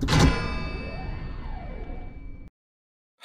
you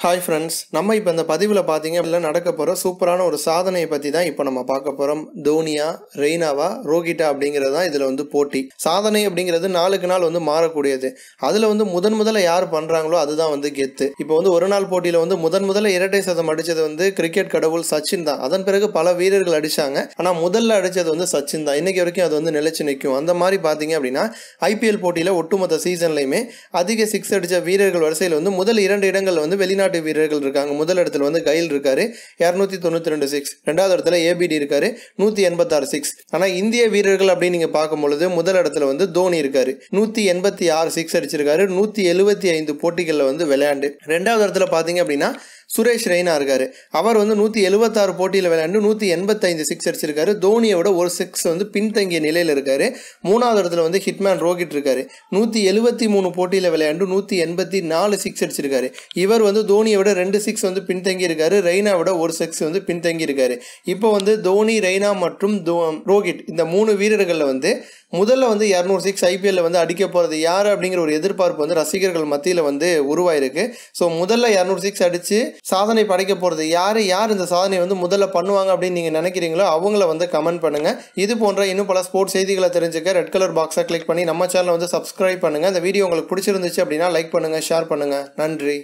hi friends நம்ம இப்போ இந்த பதிவில் பார்த்தீங்க அப்படின்னா நடக்க போகிற சூப்பரான ஒரு சாதனையை பற்றி தான் இப்போ நம்ம பார்க்க போகிறோம் தோனியா ரெய்னாவா ரோகிட்டா அப்படிங்கிறது தான் இதில் வந்து போட்டி. சாதனை அப்படிங்கிறது நாளுக்கு நாள் வந்து மாறக்கூடியது. அதில் வந்து முதன் முதல்ல யார் பண்ணுறாங்களோ அதுதான் வந்து கெத்து. இப்போ வந்து ஒரு நாள் போட்டியில் வந்து முதன் முதல்ல இரட்டை சதம் அடித்தது வந்து கிரிக்கெட் கடவுள் சச்சின் தான். அதன் பிறகு பல வீரர்கள் அடித்தாங்க ஆனால் முதல்ல அடித்தது வந்து சச்சின் தான். இன்றைக்கி வரைக்கும் அது வந்து நிலைச்சு நிற்கும். அந்த மாதிரி பார்த்தீங்க அப்படின்னா ஐபிஎல் போட்டியில் ஒட்டுமொத்த சீசன்லையுமே அதிக சிக்ஸ் அடித்த வீரர்கள் வரிசையில் வந்து முதல் இரண்டு இடங்கள் வந்து வெளிநாட்டு வீரர்கள் இருக்காங்க. முதல் இடத்துல வந்து கைல் இருக்காரு. இரநூத்தி தொண்ணூற்றி ரெண்டு சிக்ஸ் ரெண்டாவது இடத்துல ஏபிடி இருக்காரு. நூற்றி எண்பத்தாறு சிக்ஸ் ஆனால் இந்திய வீரர்கள் அப்படின்னு நீங்கள் பார்க்கும் பொழுது முதல் இடத்துல வந்து தோனி இருக்காரு. நூற்றி எண்பத்தி ஆறு சிக்ஸ் அடிச்சிருக்காரு. நூற்றி எழுபத்தி ஐந்து போட்டிகளில் வந்து விளையாண்டு. ரெண்டாவது இடத்துல பார்த்தீங்க அப்படின்னா சுரேஷ் ரெய்னா இருக்காரு. அவர் வந்து நூற்றி எழுபத்தாறு போட்டியில் விளையாண்டு நூற்றி எண்பத்தைந்து சிக்ஸ் அடிச்சிருக்காரு. தோனியோட ஒரு சிக்ஸ் வந்து பின்தங்கிய நிலையில் இருக்காரு. மூணாவது இடத்துல வந்து ஹிட்மேன் ரோஹித் இருக்காரு. நூற்றி எழுபத்தி மூணு போட்டியில் விளையாண்டு நூற்றி எண்பத்தி நாலு சிக்ஸ் அடிச்சிருக்காரு. இவர் வந்து தோனியை விட ரெண்டு சிக்ஸ் வந்து பின்தங்கி இருக்காரு. ரெய்னா விட ஒரு சிக்ஸ் வந்து பின்தங்கி இருக்காரு. இப்போ வந்து தோனி ரெய்னா மற்றும் தோ ரோஹித் இந்த மூணு வீரர்களில் வந்து முதல்ல வந்து இரநூறு சிக்ஸ் ஐபிஎல்ல வந்து அடிக்க போகிறது யார் அப்படிங்கிற ஒரு எதிர்பார்ப்பு வந்து ரசிகர்கள் மத்தியில் வந்து உருவாயிருக்கு. ஸோ முதல்ல இரநூறு சிக்ஸ் அடித்து சாதனை படைக்க போகிறது யார்? யார் இந்த சாதனை வந்து முதல்ல பண்ணுவாங்க அப்படின்னு நீங்கள் நினைக்கிறீங்களோ அவங்கள வந்து கமெண்ட் பண்ணுங்கள் இது போன்ற இன்னும் பல ஸ்போர்ட்ஸ் செய்திகளை தெரிஞ்சுக்க ரெட் கலர் பாக்ஸை கிளிக் பண்ணி நம்ம சேனலை வந்து சப்ஸ்கிரைப் பண்ணுங்கள் இந்த வீடியோ உங்களுக்கு பிடிச்சிருந்துச்சு அப்படின்னா லைக் பண்ணுங்கள் ஷேர் பண்ணுங்கள் நன்றி.